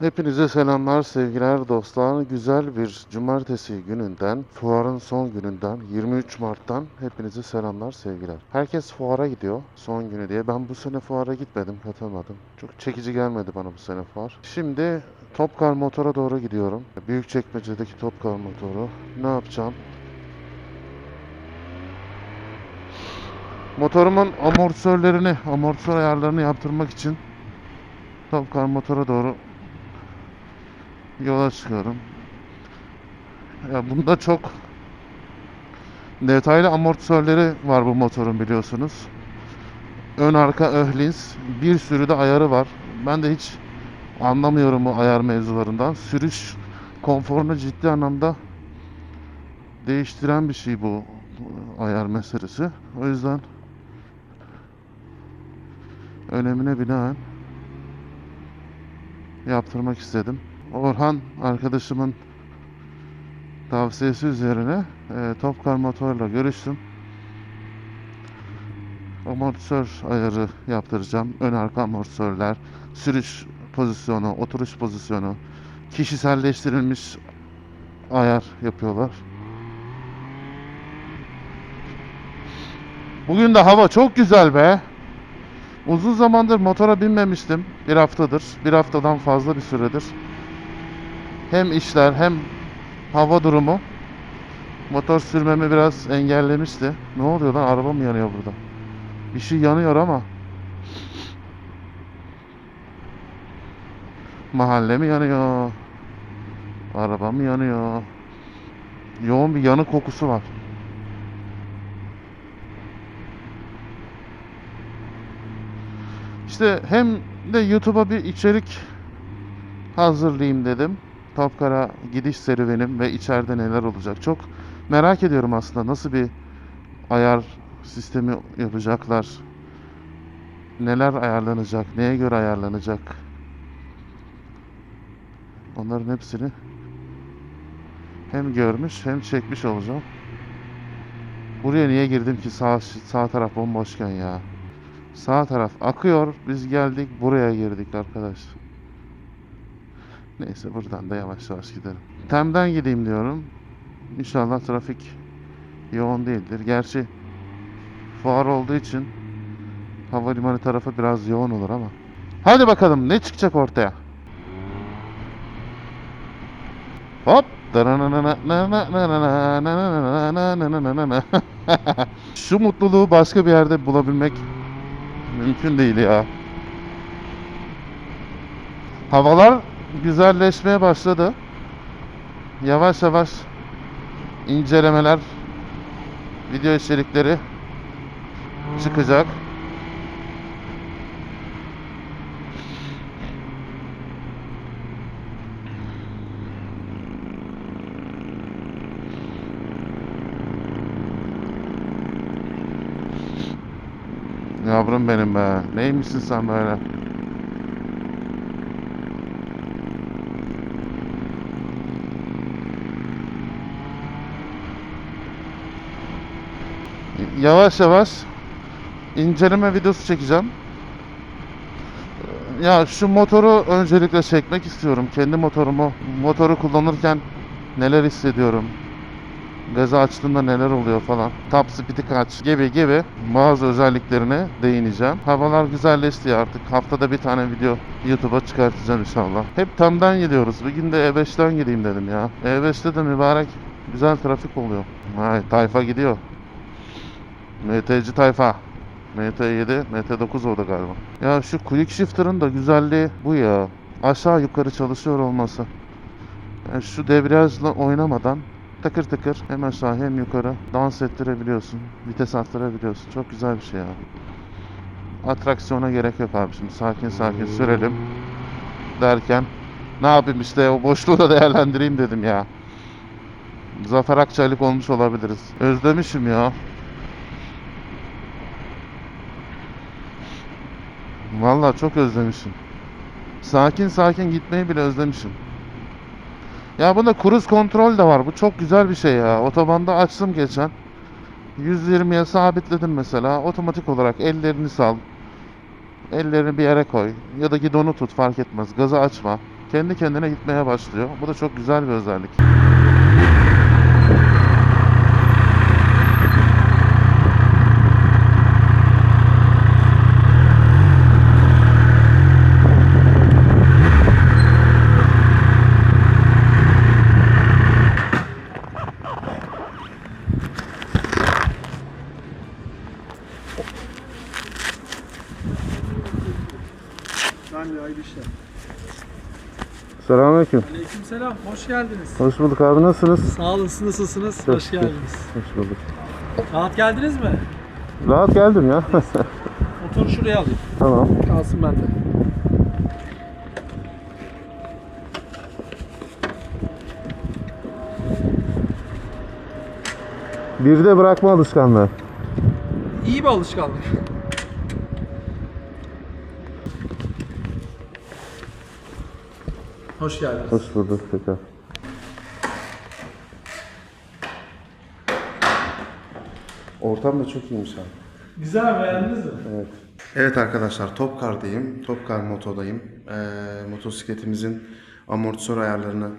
Hepinize selamlar, sevgiler dostlar. Güzel bir cumartesi gününden, fuarın son gününden, 23 Mart'tan hepinize selamlar, sevgiler. Herkes fuara gidiyor son günü diye. Ben bu sene fuara gitmedim, katılmadım. Çok çekici gelmedi bana bu sene fuar. Şimdi Topkar Motor'a doğru gidiyorum. Büyükçekmece'deki Topkar Motor'u. Ne yapacağım? Motorumun amortisörlerini, amortisör ayarlarını yaptırmak için Topkar Motor'a doğru yola çıkıyorum. Ya bunda çok detaylı amortisörleri var bu motorun biliyorsunuz. Ön arka öhlins bir sürü de ayarı var. Ben de hiç anlamıyorum bu ayar mevzularından. Sürüş konforunu ciddi anlamda değiştiren bir şey bu ayar meselesi. O yüzden önemine binaen yaptırmak istedim. Orhan arkadaşımın tavsiyesi üzerine e, Topkar Motor'la görüştüm. Amortisör ayarı yaptıracağım. Ön arka amortisörler, sürüş pozisyonu, oturuş pozisyonu, kişiselleştirilmiş ayar yapıyorlar. Bugün de hava çok güzel be. Uzun zamandır motora binmemiştim. Bir haftadır. Bir haftadan fazla bir süredir hem işler hem hava durumu motor sürmemi biraz engellemişti. Ne oluyor lan? Araba mı yanıyor burada? Bir şey yanıyor ama. Mahalle mi yanıyor? Araba mı yanıyor? Yoğun bir yanık kokusu var. İşte hem de YouTube'a bir içerik hazırlayayım dedim. Topkara gidiş serüvenim ve içeride neler olacak. Çok merak ediyorum aslında nasıl bir ayar sistemi yapacaklar. Neler ayarlanacak, neye göre ayarlanacak. Onların hepsini hem görmüş hem çekmiş olacağım. Buraya niye girdim ki sağ sağ taraf bomboşken ya. Sağ taraf akıyor. Biz geldik buraya girdik arkadaş. Neyse buradan da yavaş yavaş gidelim. Tem'den gideyim diyorum. İnşallah trafik yoğun değildir. Gerçi fuar olduğu için havalimanı tarafı biraz yoğun olur ama. Hadi bakalım ne çıkacak ortaya. Hop. Şu mutluluğu başka bir yerde bulabilmek mümkün değil ya. Havalar güzelleşmeye başladı. Yavaş yavaş incelemeler, video içerikleri çıkacak. Yavrum benim be. Neymişsin sen böyle? Yavaş yavaş inceleme videosu çekeceğim. Ya şu motoru öncelikle çekmek istiyorum. Kendi motorumu, motoru kullanırken neler hissediyorum. Gazı açtığımda neler oluyor falan. Top speed'i kaç gibi gibi bazı özelliklerine değineceğim. Havalar güzelleşti artık. Haftada bir tane video YouTube'a çıkartacağım inşallah. Hep TAM'dan gidiyoruz. Bir gün de E5'ten gideyim dedim ya. E5'te de mübarek güzel trafik oluyor. Vay tayfa gidiyor. MTC tayfa. MT7, MT9 oldu galiba. Ya şu quick shifter'ın da güzelliği bu ya. Aşağı yukarı çalışıyor olması. Yani şu debriyajla oynamadan takır takır hem aşağı hem yukarı dans ettirebiliyorsun. Vites arttırabiliyorsun. Çok güzel bir şey ya. Atraksiyona gerek yok abi şimdi. Sakin sakin sürelim. Derken ne yapayım işte o boşluğu da değerlendireyim dedim ya. Zafer Akçaylık olmuş olabiliriz. Özlemişim ya. Vallahi çok özlemişim. Sakin sakin gitmeyi bile özlemişim. Ya bunda cruise kontrol de var. Bu çok güzel bir şey ya. Otobanda açtım geçen. 120'ye sabitledim mesela. Otomatik olarak ellerini sal. Ellerini bir yere koy. Ya da gidonu tut fark etmez. Gazı açma. kendi kendine gitmeye başlıyor. Bu da çok güzel bir özellik. İşler. Selamünaleyküm. Aleykümselam, hoş geldiniz. Hoş bulduk abi nasılsınız? Sağ olun, siz nasılsınız? Çok hoş şükür. geldiniz. Hoş bulduk. Rahat geldiniz mi? Rahat geldim ya. Motoru şuraya alayım. tamam. Kalsın bende. Bir de bırakma alışkanlığı. İyi bir alışkanlık. Hoş geldiniz. Hoş bulduk tekrar. Ortam da çok iyiymiş abi. Güzel beğendiniz mi? Evet. Evet arkadaşlar Topkar'dayım. Topkar Moto'dayım. Ee, motosikletimizin amortisör ayarlarını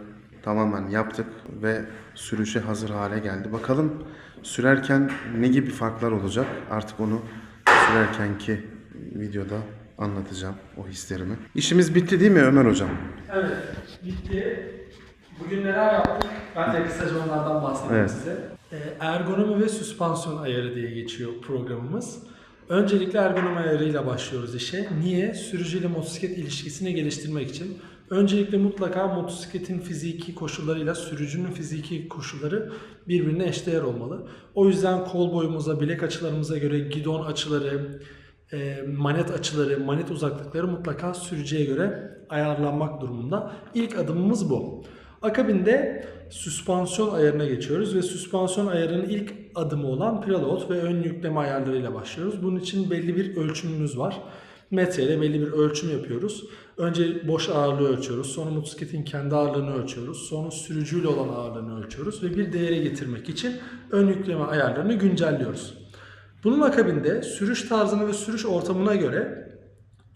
tamamen yaptık ve sürüşe hazır hale geldi. Bakalım sürerken ne gibi farklar olacak? Artık onu sürerkenki videoda anlatacağım o hislerimi. İşimiz bitti değil mi Ömer hocam? Evet, bitti. Bugün neler yaptık? Ben de kısaca onlardan bahsedeyim Evet. size. Ee, Ergonomi ve süspansiyon ayarı diye geçiyor programımız. Öncelikle ergonomi ayarıyla başlıyoruz işe. Niye? Sürücü ile motosiklet ilişkisini geliştirmek için. Öncelikle mutlaka motosikletin fiziki koşullarıyla sürücünün fiziki koşulları birbirine eşdeğer olmalı. O yüzden kol boyumuza, bilek açılarımıza göre gidon açıları, e, manet açıları, manet uzaklıkları mutlaka sürücüye göre ayarlanmak durumunda. İlk adımımız bu. Akabinde süspansiyon ayarına geçiyoruz ve süspansiyon ayarının ilk adımı olan preload ve ön yükleme ayarlarıyla başlıyoruz. Bunun için belli bir ölçümümüz var. Metreyle belli bir ölçüm yapıyoruz. Önce boş ağırlığı ölçüyoruz. Sonra motosikletin kendi ağırlığını ölçüyoruz. Sonra sürücüyle olan ağırlığını ölçüyoruz. Ve bir değere getirmek için ön yükleme ayarlarını güncelliyoruz. Bunun akabinde sürüş tarzına ve sürüş ortamına göre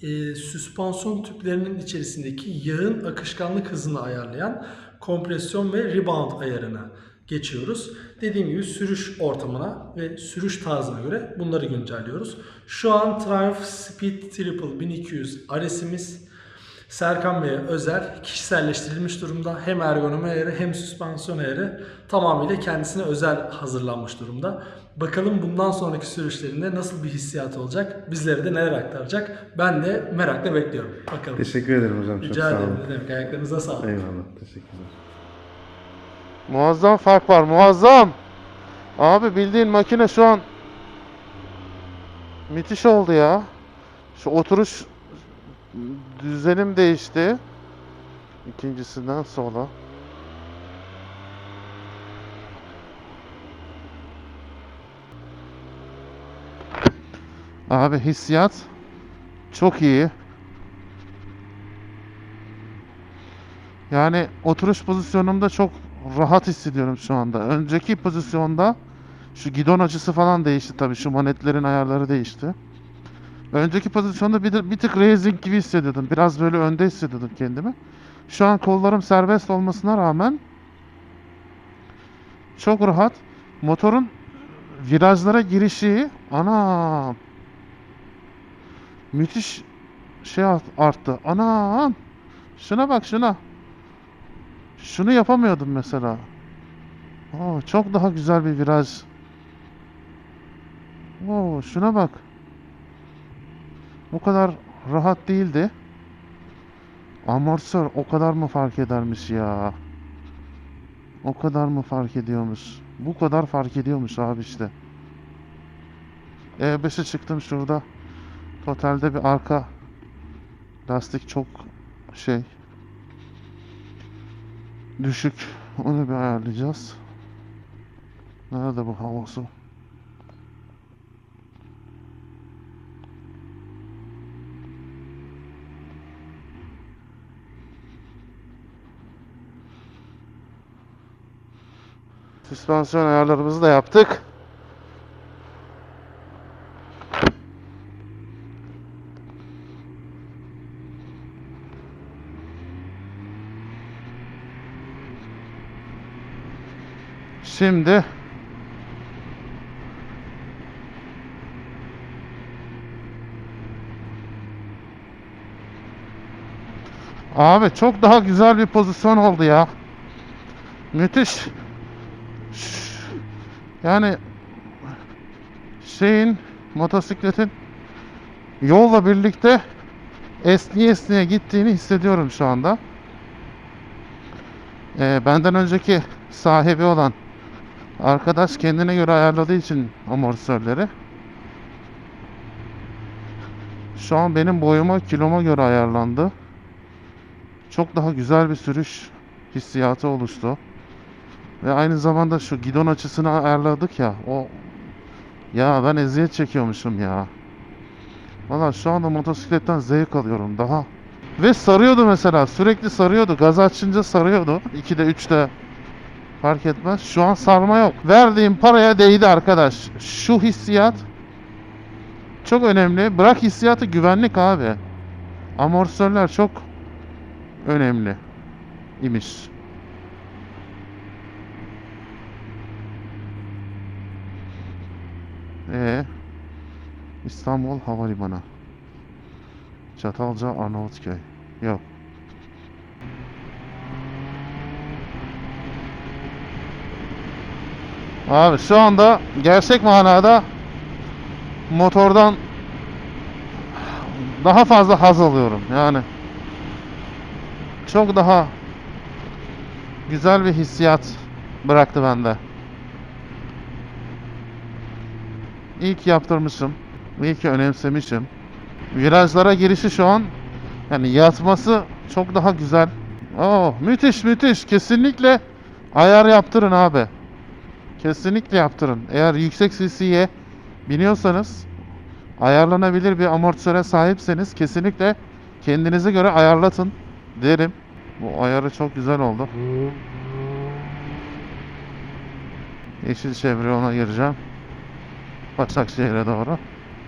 e, süspansiyon tüplerinin içerisindeki yağın akışkanlık hızını ayarlayan kompresyon ve rebound ayarına geçiyoruz. Dediğim gibi sürüş ortamına ve sürüş tarzına göre bunları güncelliyoruz. Şu an Triumph Speed Triple 1200 RS'imiz Serkan Bey'e özel kişiselleştirilmiş durumda. Hem ergonomi ayarı hem süspansiyon ayarı tamamıyla kendisine özel hazırlanmış durumda. Bakalım bundan sonraki sürüşlerinde nasıl bir hissiyat olacak? Bizlere de neler aktaracak? Ben de merakla bekliyorum. Bakalım. Teşekkür ederim hocam. Rica ederim. Ne demek? Ayaklarınıza sağlık. Eyvallah. Teşekkürler. Muazzam fark var. Muazzam. Abi bildiğin makine şu an müthiş oldu ya. Şu oturuş düzenim değişti. İkincisinden sonra. Abi hissiyat çok iyi. Yani oturuş pozisyonumda çok rahat hissediyorum şu anda. Önceki pozisyonda şu gidon açısı falan değişti tabii. Şu manetlerin ayarları değişti. Önceki pozisyonda bir, bir tık racing gibi hissediyordum. Biraz böyle önde hissediyordum kendimi. Şu an kollarım serbest olmasına rağmen çok rahat. Motorun virajlara girişi ana müthiş şey art- arttı. Ana şuna bak şuna. Şunu yapamıyordum mesela. Oo, çok daha güzel bir viraj. Oo, şuna bak. Bu kadar rahat değildi. Amortisör o kadar mı fark edermiş ya? O kadar mı fark ediyormuş? Bu kadar fark ediyormuş abi işte. E5'e çıktım şurada. Totalde bir arka lastik çok şey düşük. Onu bir ayarlayacağız. Nerede bu havası? Süspansiyon ayarlarımızı da yaptık. Şimdi Abi çok daha güzel bir pozisyon oldu ya. Müthiş. Yani şeyin motosikletin yolla birlikte esniye esniye gittiğini hissediyorum şu anda. Ee, benden önceki sahibi olan arkadaş kendine göre ayarladığı için amortisörleri şu an benim boyuma kiloma göre ayarlandı. Çok daha güzel bir sürüş hissiyatı oluştu. Ve aynı zamanda şu gidon açısını ayarladık ya. O ya ben eziyet çekiyormuşum ya. Valla şu anda motosikletten zevk alıyorum daha. Ve sarıyordu mesela sürekli sarıyordu. Gaz açınca sarıyordu. 2'de 3'te fark etmez. Şu an sarma yok. Verdiğim paraya değdi arkadaş. Şu hissiyat çok önemli. Bırak hissiyatı güvenlik abi. Amortisörler çok önemli imiş. Ee, İstanbul Havalimanı. Çatalca Arnavutköy. Yok. Abi şu anda gerçek manada motordan daha fazla haz alıyorum. Yani çok daha güzel bir hissiyat bıraktı bende. İyi ki yaptırmışım. İyi ki önemsemişim. Virajlara girişi şu an yani yatması çok daha güzel. Oo, müthiş müthiş. Kesinlikle ayar yaptırın abi. Kesinlikle yaptırın. Eğer yüksek CC'ye biniyorsanız ayarlanabilir bir amortisöre sahipseniz kesinlikle kendinize göre ayarlatın derim. Bu ayarı çok güzel oldu. Yeşil çevre ona gireceğim. Başakşehir'e doğru.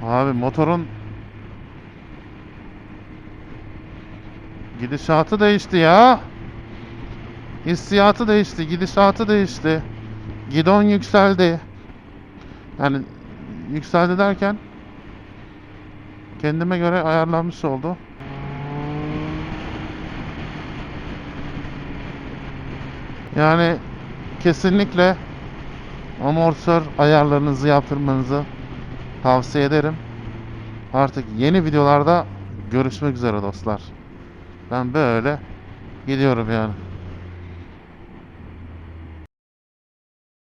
Abi motorun gidişatı değişti ya. Hissiyatı değişti, gidişatı değişti. Gidon yükseldi. Yani yükseldi derken kendime göre ayarlanmış oldu. Yani kesinlikle amortisör ayarlarınızı yaptırmanızı tavsiye ederim. Artık yeni videolarda görüşmek üzere dostlar. Ben böyle gidiyorum yani.